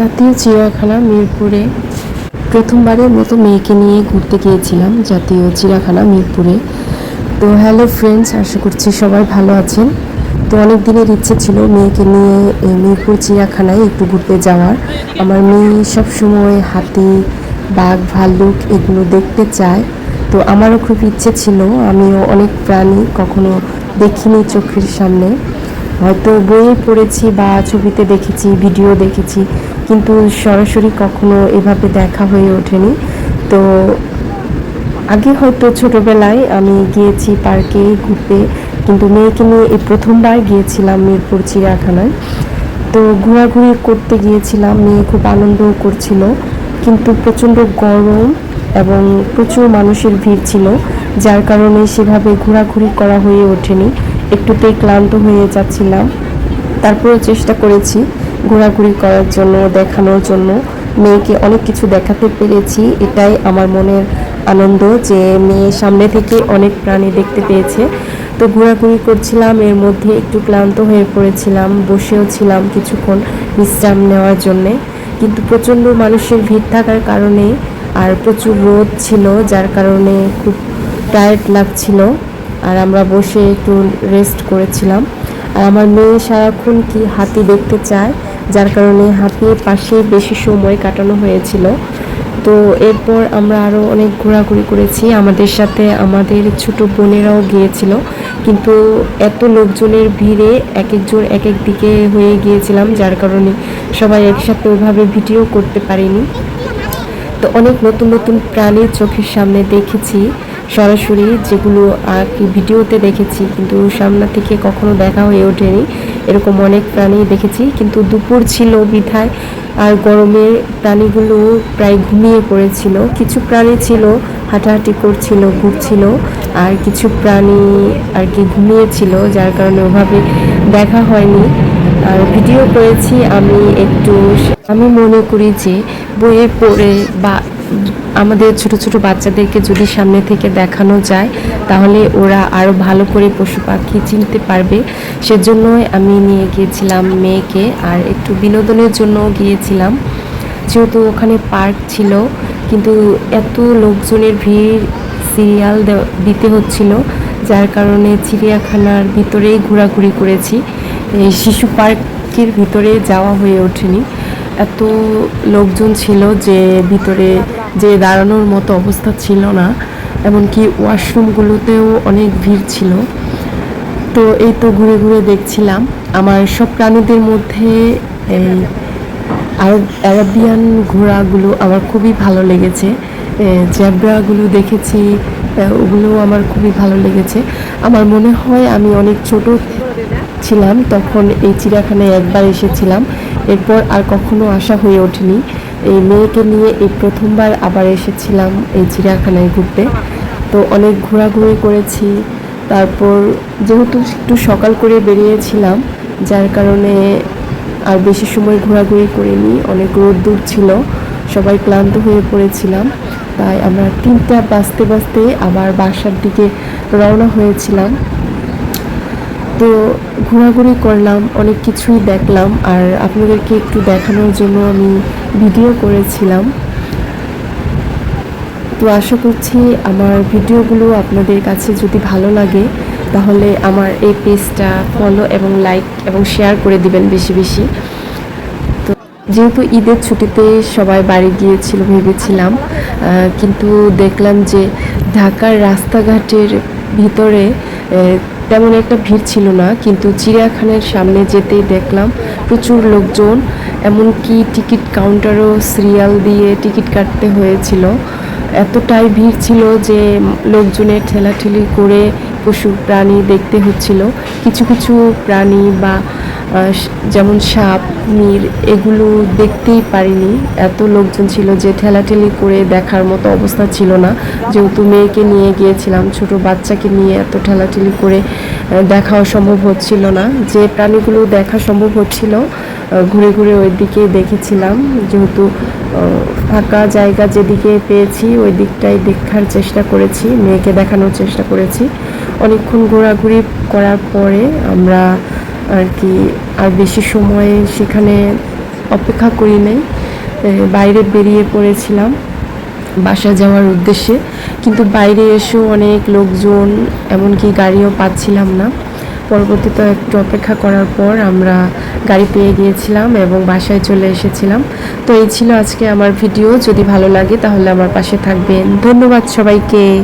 জাতীয় চিড়িয়াখানা মিরপুরে প্রথমবারের মতো মেয়েকে নিয়ে ঘুরতে গিয়েছিলাম, জাতীয় চিড়িয়াখানা মিরপুরে। তো হ্যালো ফ্রেন্ডস আশা করছি সবাই ভালো আছেন। তো অনেক দিনের ইচ্ছে ছিল মেয়েকে নিয়ে মিরপুর চিড়িয়াখানায় একটু ঘুরতে যাওয়ার। আমার মেয়ে সব সময় হাতি, বাঘ, ভাল্লুক এগুলো দেখতে চায়। তো আমারও খুব ইচ্ছে ছিল, আমিও অনেক প্রাণী কখনো দেখিনি চোখের সামনে। হয়তো বইয়ে পড়েছি বা ছবিতে দেখেছি, ভিডিও দেখেছি, কিন্তু সরাসরি কখনো এভাবে দেখা হয়ে ওঠেনি। তো আগে হয়তো ছোটবেলায় আমি গিয়েছি পার্কে ঘুরতে, কিন্তু মেয়েকে নিয়ে এই প্রথমবার গিয়েছিলাম মিরপুর চিড়িয়াখানায়। তো ঘোরাঘুরি করতে গিয়েছিলাম, মেয়ে খুব আনন্দও করছিল, কিন্তু প্রচণ্ড গরম এবং প্রচুর মানুষের ভিড় ছিল, যার কারণে সেভাবে ঘোরাঘুরি করা হয়ে ওঠেনি। একটুতেই ক্লান্ত হয়ে যাচ্ছিলাম। তারপরেও চেষ্টা করেছি ঘোরাঘুরি করার জন্য, দেখানোর জন্য। মেয়েকে অনেক কিছু দেখাতে পেরেছি, এটাই আমার মনের আনন্দ যে মেয়ে সামনে থেকে অনেক প্রাণী দেখতে পেয়েছে। তো ঘোরাঘুরি করছিলাম, এর মধ্যে একটু ক্লান্ত হয়ে পড়েছিলাম, বসেও ছিলাম কিছুক্ষণ বিশ্রাম নেওয়ার জন্যে। কিন্তু প্রচণ্ড মানুষের ভিড় থাকার কারণে আর প্রচুর রোদ ছিল, যার কারণে খুব টায়ার্ড লাগছিল। আর আমরা বসে একটু রেস্ট করেছিলাম। আর আমার মেয়ে সারাক্ষণ কি হাতি দেখতে চায়, যার কারণে হাতির পাশে বেশি সময় কাটানো হয়েছিল। তো এরপর আমরা আরও অনেক ঘোরাঘুরি করেছি। আমাদের সাথে আমাদের ছোট বোনেরাও গিয়েছিল। কিন্তু এত লোকজনের ভিড়ে এক একজন এক এক দিকে হয়ে গিয়েছিলাম, যার কারণে সবাই একসাথে ওইভাবে ভিডিও করতে পারিনি। তো অনেক নতুন নতুন প্রাণী চোখের সামনে দেখেছি। সরাসরি যেগুলো আর কি ভিডিওতে দেখেছি, কিন্তু সামনা থেকে কখনো দেখা হয়ে ওঠেনি। এরকম অনেক প্রাণী দেখেছি, কিন্তু দুপুর ছিল বিধায় আর গরমের প্রাণীগুলো প্রায় ঘুমিয়ে পড়েছিল। কিছু প্রাণী ছিল, হাঁটাহাঁটি করছিল, ঘুরছিল, আর কিছু প্রাণী আর কি ঘুমিয়েছিল, যার কারণে ওভাবে দেখা হয়নি। আর ভিডিও করেছি আমি একটু, আমি মনে করি যে বইয়ে পড়ে বা আমাদের ছোট ছোট বাচ্চাদেরকে যদি সামনে থেকে দেখানো যায়, তাহলে ওরা আরও ভালো করে পশু পাখি চিনতে পারবে। সেজন্যই আমি নিয়ে গিয়েছিলাম মেয়েকে আর একটু বিনোদনের জন্য গিয়েছিলাম। যেহেতু ওখানে পার্ক ছিল, কিন্তু এত লোকজনের ভিড় সিরিয়াল দিতে হচ্ছিল, যার কারণে চিড়িয়াখানার ভিতরেই ঘোরাঘুরি করেছি। শিশু পার্কের ভিতরে যাওয়া হয়ে ওঠেনি। এত লোকজন ছিল যে ভিতরে যে দাঁড়ানোর মতো অবস্থা ছিল না, এমনকি ওয়াশরুমগুলোতেও অনেক ভিড় ছিল। তো এই তো ঘুরে ঘুরে দেখছিলাম। আমার সব প্রাণীদের মধ্যে এই অ্যারাবিয়ান ঘোড়াগুলো আমার খুবই ভালো লেগেছে। জ্যাব্রাগুলো দেখেছি ওগুলো আমার খুবই ভালো লেগেছে। আমার মনে হয় আমি অনেক ছোট ছিলাম, তখন এই চিড়িয়াখানায় একবার এসেছিলাম। এরপর আর কখনো আসা হয়ে ওঠেনি। এই মেয়েকে নিয়ে এই প্রথমবার আবার এসেছিলাম এই চিড়িয়াখানায় ঘুরতে। তো অনেক ঘোরাঘুরি করেছি। তারপর যেহেতু একটু সকাল করে বেরিয়েছিলাম, যার কারণে আর বেশি সময় ঘোরাঘুরি করিনি, অনেক রোদ্দুর ছিল, সবাই ক্লান্ত হয়ে পড়েছিলাম। তাই আমরা তিনটা বাজতে বাজতে আবার বাসার দিকে রওনা হয়েছিলাম। তো ঘোরাঘুরি করলাম, অনেক কিছুই দেখলাম আর আপনাদেরকে একটু দেখানোর জন্য আমি ভিডিও করেছিলাম। তো আশা করছি আমার ভিডিওগুলো আপনাদের কাছে যদি ভালো লাগে, তাহলে আমার এই পেজটা ফলো এবং লাইক এবং শেয়ার করে দিবেন বেশি বেশি। তো যেহেতু ঈদের ছুটিতে সবাই বাড়ি গিয়েছিল ভেবেছিলাম কিন্তু দেখলাম যে ঢাকার রাস্তাঘাটের ভিতরে তেমন একটা ভিড় ছিল না, কিন্তু চিড়িয়াখানার সামনে যেতেই দেখলাম প্রচুর লোকজন, এমনকি টিকিট কাউন্টারও সিরিয়াল দিয়ে টিকিট কাটতে হয়েছিল। এতটাই ভিড় ছিল যে লোকজনের ঠেলাঠেলি করে পশু প্রাণী দেখতে হচ্ছিল। কিছু কিছু প্রাণী বা যেমন সাপ, মির, এগুলো দেখতেই পারিনি। এত লোকজন ছিল যে ঠেলাঠেলি করে দেখার মতো অবস্থা ছিল না। যেহেতু মেয়েকে নিয়ে গিয়েছিলাম, ছোট বাচ্চাকে নিয়ে এত ঠেলাঠেলি করে দেখাও সম্ভব হচ্ছিল না। যে প্রাণীগুলো দেখা সম্ভব হচ্ছিল ঘুরে ঘুরে ওই দিকে দেখেছিলাম। যেহেতু ফাঁকা জায়গা যেদিকে পেয়েছি, ওই দিকটাই দেখার চেষ্টা করেছি, মেয়েকে দেখানোর চেষ্টা করেছি। অনেকক্ষণ ঘোরাঘুরি করার পরে আমরা আর কি আর বেশি সময় সেখানে অপেক্ষা করি নাই। বাইরে বেরিয়ে পড়েছিলাম বাসা যাওয়ার উদ্দেশ্যে। কিন্তু বাইরে এসেও অনেক লোকজন, এমনকি গাড়িও পাচ্ছিলাম না। পরবর্তীতে একটু অপেক্ষা করার পর আমরা গাড়ি পেয়ে গিয়েছিলাম এবং বাসায় চলে এসেছিলাম। তো এই ছিল আজকে আমার ভিডিও। যদি ভালো লাগে তাহলে আমার পাশে থাকবেন। ধন্যবাদ সবাইকে।